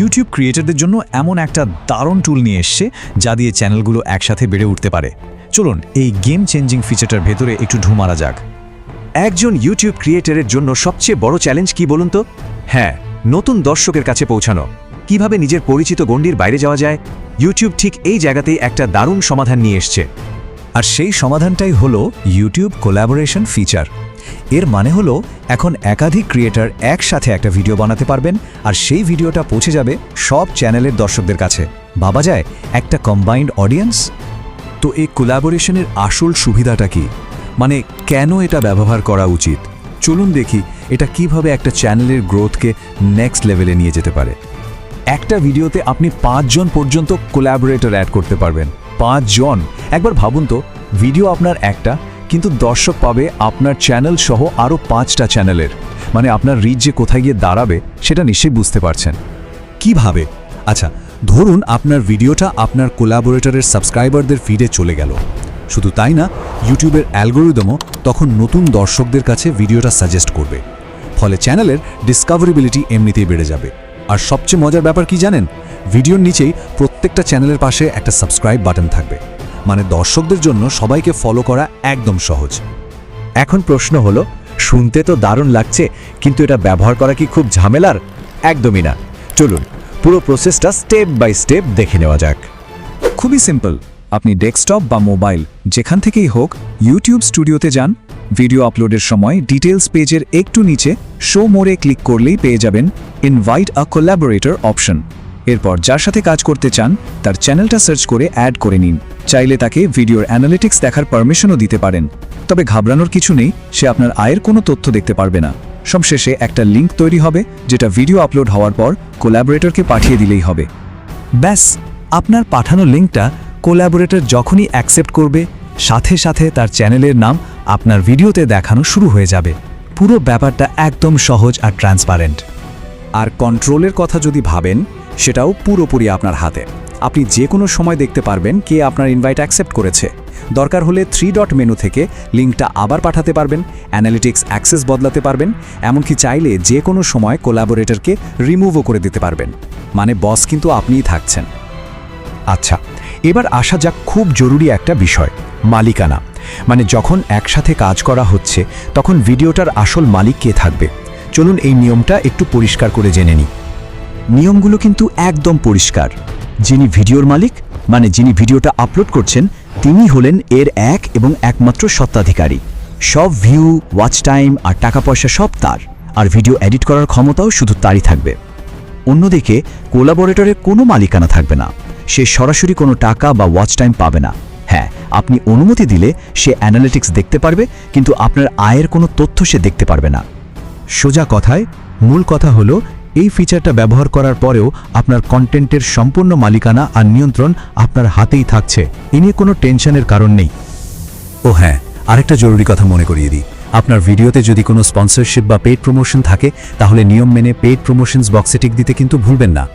YouTube ক্রিয়েটারদের জন্য এমন একটা দারুণ টুল নিয়ে এসছে, যা দিয়ে চ্যানেলগুলো একসাথে বেড়ে উঠতে পারে। চলুন, এই গেম চেঞ্জিং ফিচারটার ভেতরে একটু ঢু মারা যাক। একজন ইউটিউব ক্রিয়েটরের জন্য সবচেয়ে বড় চ্যালেঞ্জ কি বলুন তো? হ্যাঁ নতুন দর্শকের কাছে পৌঁছানো। কীভাবে নিজের পরিচিত গণ্ডির বাইরে যাওয়া যায়? ইউটিউব ঠিক এই জায়গাতেই একটা দারুণ সমাধান নিয়ে এসছে। আর সেই সমাধানটাই হলো ইউটিউব কোল্যাবোরেশন ফিচার এর মানে হলো, এখন একাধিক ক্রিয়েটার একসাথে একটা ভিডিও বানাতে পারবেন, আর সেই ভিডিওটা পৌঁছে যাবে সব চ্যানেলের দর্শকদের কাছে। ভাবা যায়, একটা কম্বাইন্ড অডিয়েন্স তো এই কোলাবোরেশনের আসল সুবিধাটা কি? মানে কেন এটা ব্যবহার করা উচিত? চলুন দেখি, এটা কীভাবে একটা চ্যানেলের গ্রোথকে নেক্সট লেভেলে নিয়ে যেতে পারে। একটা ভিডিওতে আপনি পাঁচজন পর্যন্ত কোলাবোরেটর অ্যাড করতে পারবেন। পাঁচজন? একবার ভাবুন তো ভিডিও আপনার একটা কিন্তু দর্শক পাবে আপনার চ্যানেল সহ আরও পাঁচটা চ্যানেলের মানে আপনার রিচ যে কোথায় গিয়ে দাঁড়াবে, সেটা নিশ্চয়ই বুঝতে পারছেন। কীভাবে? আচ্ছা ধরুন আপনার ভিডিওটা আপনার কোলাবোরেটরের সাবস্ক্রাইবারদের ফিডে চলে গেল। শুধু তাই না ইউটিউবের অ্যালগোরিদমও তখন নতুন দর্শকদের কাছে ভিডিওটা সাজেস্ট করবে। ফলে চ্যানেলের ডিসকাভারিবিলিটি এমনিতেই বেড়ে যাবে। আর সবচেয়ে মজার ব্যাপার কি জানেন? ভিডিওর নিচেই প্রত্যেকটা চ্যানেলের পাশে একটা সাবস্ক্রাইব বাটন থাকবে। মানে দর্শকদের জন্য সবাইকে ফলো করা একদম সহজ। এখন প্রশ্ন হলো, শুনতে তো দারুণ লাগছে, কিন্তু এটা ব্যবহার করা কি খুব ঝামেলার? একদমই না। চলুন, পুরো প্রসেসটা স্টেপ বাই স্টেপ দেখে নেওয়া যাক। খুবই সিম্পল আপনি ডেস্কটপ বা মোবাইল যেখান থেকেই হোক ইউটিউব স্টুডিওতে যান ভিডিও আপলোডের সময় ডিটেলস পেজের একটু নিচে শো মোড়ে ক্লিক করলেই পেয়ে যাবেন ইনভাইট আ কোল্যাবোরেটর অপশন এরপর যার সাথে কাজ করতে চান, তার চ্যানেলটা সার্চ করে অ্যাড করে নিন। চাইলে তাকে ভিডিওর অ্যানালিটিক্স দেখার পারমিশনও দিতে পারেন। তবে ঘাবড়ানোর কিছু নেই, সে আপনার আয়ের কোনো তথ্য দেখতে পারবে না। সবশেষে একটা লিঙ্ক তৈরি হবে, যেটা ভিডিও আপলোড হওয়ার পর কোল্যাবোরেটরকে পাঠিয়ে দিলেই হবে। ব্যাস, আপনার পাঠানো লিঙ্কটা কোল্যাবোরেটর যখনই অ্যাকসেপ্ট করবে, সাথে সাথে তার চ্যানেলের নাম আপনার ভিডিওতে দেখানো শুরু হয়ে যাবে। পুরো ব্যাপারটা একদম সহজ আর ট্রান্সপারেন্ট। আর কন্ট্রোলের কথা যদি ভাবেন সেটাও পুরোপুরি আপনার হাতে। আপনি যে কোনো সময় দেখতে পারবেন কে আপনার ইনভাইট অ্যাকসেপ্ট করেছে। দরকার হলে থ্রি ডট মেনু থেকে লিঙ্কটা আবার পাঠাতে পারবেন অ্যানালিটিক্স অ্যাক্সেস বদলাতে পারবেন, এমনকি চাইলে যে কোনো সময় কোলাবোরেটরকে রিমুভও করে দিতে পারবেন। মানে বস কিন্তু আপনিই থাকছেন। আচ্ছা এবার আসা যাক খুব জরুরি একটা বিষয়, মালিকানা। মানে যখন একসাথে কাজ করা হচ্ছে, তখন ভিডিওটার আসল মালিক কে থাকবে? চলুন এই নিয়মটা একটু পরিষ্কার করে জেনে নিই। নিয়মগুলো কিন্তু একদম পরিষ্কার। যিনি ভিডিওর মালিক মানে যিনি ভিডিওটা আপলোড করছেন, তিনি হলেন এর এক এবং একমাত্র সত্ত্বাধিকারী সব ভিউ, ওয়াচ টাইম আর টাকা পয়সা সব তার, আর ভিডিও এডিট করার ক্ষমতাও শুধু তারই থাকবে। অন্যদিকে, কোলাবোরেটরে কোনো মালিকানা থাকবে না। সে সরাসরি কোনো টাকা বা ওয়াচ টাইম পাবে না। হ্যাঁ আপনি অনুমতি দিলে সে অ্যানালিটিক্স দেখতে পারবে, কিন্তু আপনার আয়ের কোনো তথ্য সে দেখতে পারবে না। সোজা কথায়, মূল কথা হলো এই ফিচারটা ব্যবহার করার পরেও আপনার কন্টেন্টের সম্পূর্ণ মালিকানা আর নিয়ন্ত্রণ আপনার হাতেই থাকছে। এ নিয়ে কোনো টেনশনের কারণ নেই। ও হ্যাঁ আরেকটা জরুরি কথা মনে করিয়ে দিই। আপনার ভিডিওতে যদি কোনো স্পন্সরশিপ বা পেড প্রমোশন থাকে, তাহলে নিয়ম মেনে পেড প্রমোশনস বক্সে টিক দিতে কিন্তু ভুলবেন না।